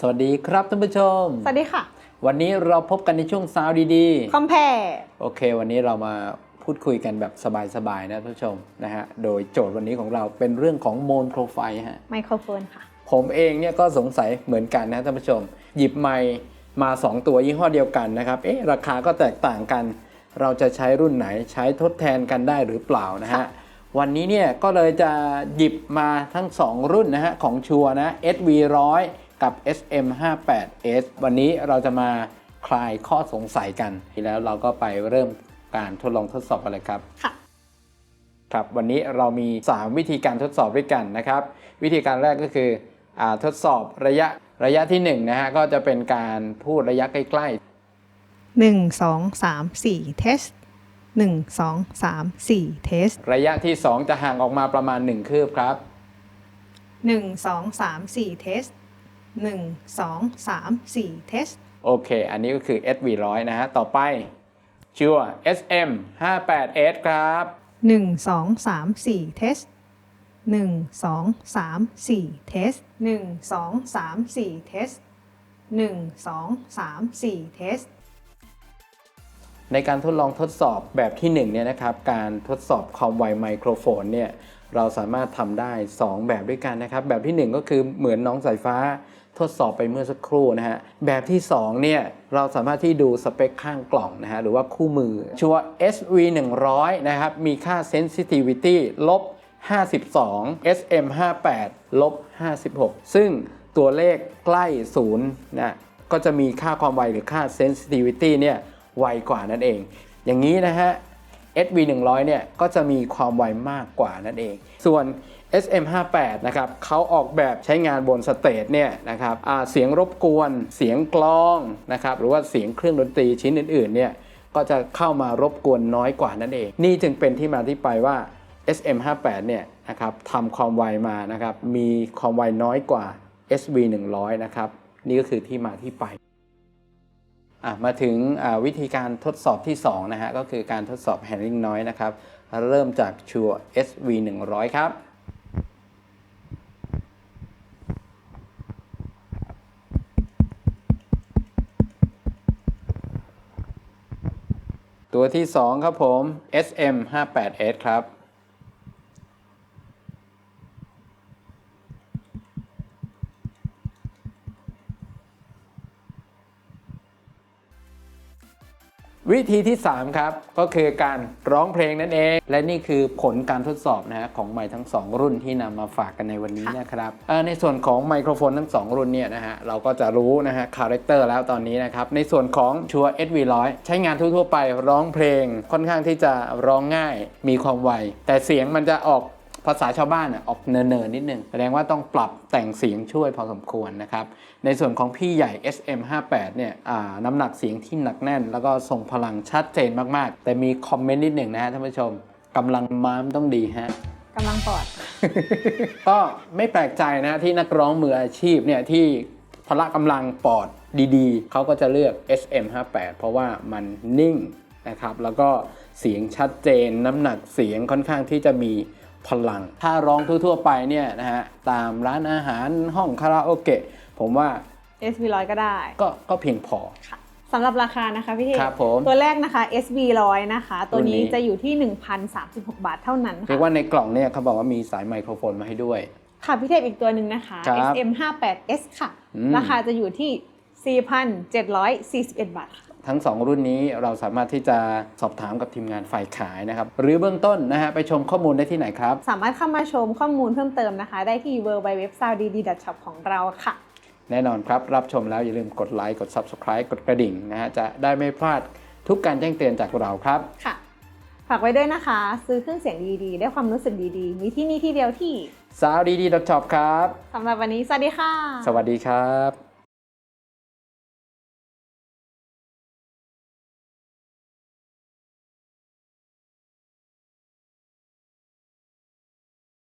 สวัสดีครับท่านผู้ชม สวัสดีค่ะ วันนี้เราพบกันในช่วงสาวดีคอมแพรๆโอเค วันนี้เรามาพูดคุยกันแบบสบายๆนะท่านผู้ชมนะฮะ โดยโจทย์วันนี้ของเราเป็นเรื่องของโมนโปรไฟล์ฮะ ไมโครโฟนค่ะ ผมเองเนี่ยก็สงสัยเหมือนกันนะท่านผู้ชม หยิบไมค์มา 2 ตัวยี่ห้อเดียวกันนะครับ เอ๊ะราคาก็แตกต่างกัน เราจะใช้รุ่นไหนใช้ทดแทนกันได้หรือเปล่านะฮะค่ะวันนี้เนี่ยก็เลยจะหยิบมาทั้ง 2 รุ่นนะฮะของชัวร์นะ SV100 กับ SM58S วันนี้เราจะมาคลายข้อสงสัยกัน แล้วเราก็ไปเริ่มการทดลองทดสอบกันเลยครับค่ะครับ วันนี้เรามี 3 วิธีการทดสอบด้วยกันนะครับ วิธีการแรกก็คืออทดสอบระยะระยะที่1นะฮะก็จะเป็นการพูดระยะใกล้ๆ 1 2 3 4 test 1 2 3 4 test ระยะที่ 2 จะห่างออกมาประมาณ 1 คืบครับ 1 2 3 4 test 1 2 3 4 test โอเค อันนี้ก็คือ SV100 นะฮะ ต่อไปชื่อว่า SM58S ครับ 1 2 3 4 test 1 2 3 4 test 1 2 3 4 test 1 2 3 4 test ในการทดลองทดสอบแบบที่1เนี่ยนะครับ การทดสอบความไวไมโครโฟนเนี่ยเราสามารถทำได้ 2 แบบด้วยกันนะครับ แบบที่ 1 ก็คือเหมือนน้องสายฟ้า ทดสอบไปเมื่อสักครู่นะฮะ แบบที่ 2 เนี่ย เราสามารถที่ดูสเปคข้างกล่องนะฮะ หรือว่าคู่มือ ชัวร์ SV 100นะครับ มีค่า sensitivity ลบ 52 SM 58ลบ 56 ซึ่งตัวเลขใกล้ศูนย์นะ ก็จะมีค่าความไวหรือค่า sensitivity เนี่ย ไวกว่านั่นเอง อย่างนี้นะฮะ SV 100 เนี่ยก็จะมีความไวมากกว่านั่นเอง ส่วน SM 58 นะครับเขาออกแบบใช้งานบนสเตจเนี่ยนะครับเสียงรบกวน เสียงกลองนะครับหรือว่าเสียงเครื่องดนตรีชิ้นอื่นๆเนี่ยก็จะเข้ามารบกวนน้อยกว่านั่นเอง นี่จึงเป็นที่มาที่ไปว่า SM58 เนี่ยนะครับทำความไวมานะครับมีความไวน้อยกว่า SV 100 นะครับนี่ก็คือที่มาที่ไป มาถึงวิธีการทดสอบที่2นะฮะก็คือการทดสอบ handling noise นะครับ เริ่มจากชัว SV 100 ครับตัวที่ 2 ครับผม SM 58S ครับ วิธีที่ 3 ครับ ก็คือการร้องเพลงนั่นเอง และนี่คือผลการทดสอบนะฮะของไมค์ทั้ง 2 รุ่นที่นำมาฝากกันในวันนี้นะครับในส่วนของไมโครโฟนทั้ง 2 รุ่นเนี่ยนะฮะเราก็จะรู้นะฮะคาแรคเตอร์แล้วตอนนี้นะครับ ในส่วนของชัว SV100 ใช้งานทั่วๆไปร้องเพลงค่อนข้างที่จะร้องง่ายมีความไวแต่เสียงมันจะออก ภาษาชาวบ้านอะออกเนินๆนิดนึง แสดงว่าต้องปรับแต่งเสียงช่วยพอสมควรนะครับ ในส่วนของพี่ใหญ่ SM58 เนี่ยอ่าน้ำหนักเสียงที่หนักแน่น แล้วก็ส่งพลังชัดเจนมากๆ แต่มีคอมเมนต์นิดหนึ่งนะฮะท่านผู้ชมกำลังม้ามต้องดีฮะกำลังปอด ก็ไม่แปลกใจนะที่นักร้องมืออาชีพเนี่ยที่พละกำลังปอดดีๆ เขาก็จะเลือก SM58 เพราะว่ามันนิ่งนะครับ แล้วก็เสียงชัดเจนน้ำหนักเสียงค่อนข้างที่จะมี พลัง ถ้าร้องทั่วๆไปเนี่ยนะฮะตามร้านอาหารห้องคาราโอเกะผมว่า SV100 ก็ได้ก็ก็เพียงพอค่ะสำหรับราคานะคะพี่เทพครับผมตัวแรกนะคะ SV100 นะคะ ตัวนี้รุ่นนี้จะอยู่ที่ 1,036 บาทเท่านั้นเรียกค่ะว่าในกล่องเนี่ยเขาบอกว่ามีสายไมโครโฟนมาให้ด้วย ค่ะพี่เทพอีกตัวหนึ่งนะคะครับ SM58S ค่ะอืมราคาจะอยู่ที่ 4,741 บาทค่ะ ทั้ง 2 รุ่นนี้เราสามารถที่จะสอบถามกับทีมงานฝ่ายขายนะครับ หรือเบื้องต้นนะฮะไปชมข้อมูลได้ที่ไหนครับ สามารถเข้ามาชมข้อมูลเพิ่มเติมนะคะ ได้ที่ www.sounddshop ของเราค่ะ แน่นอนครับ รับชมแล้วอย่าลืมกดไลค์กด Subscribe กดกระดิ่งนะฮะจะได้ไม่พลาดทุกการแจ้งเตือนจากเราครับค่ะฝากไว้ด้วยนะคะ ซื้อเครื่องเสียงดีๆได้ความรู้สึกดีๆ มีที่นี่ที่เดียวที่ s o u d d d s h o p ครับสำหรับวันนี้สวัสดีค่ะ สวัสดีครับ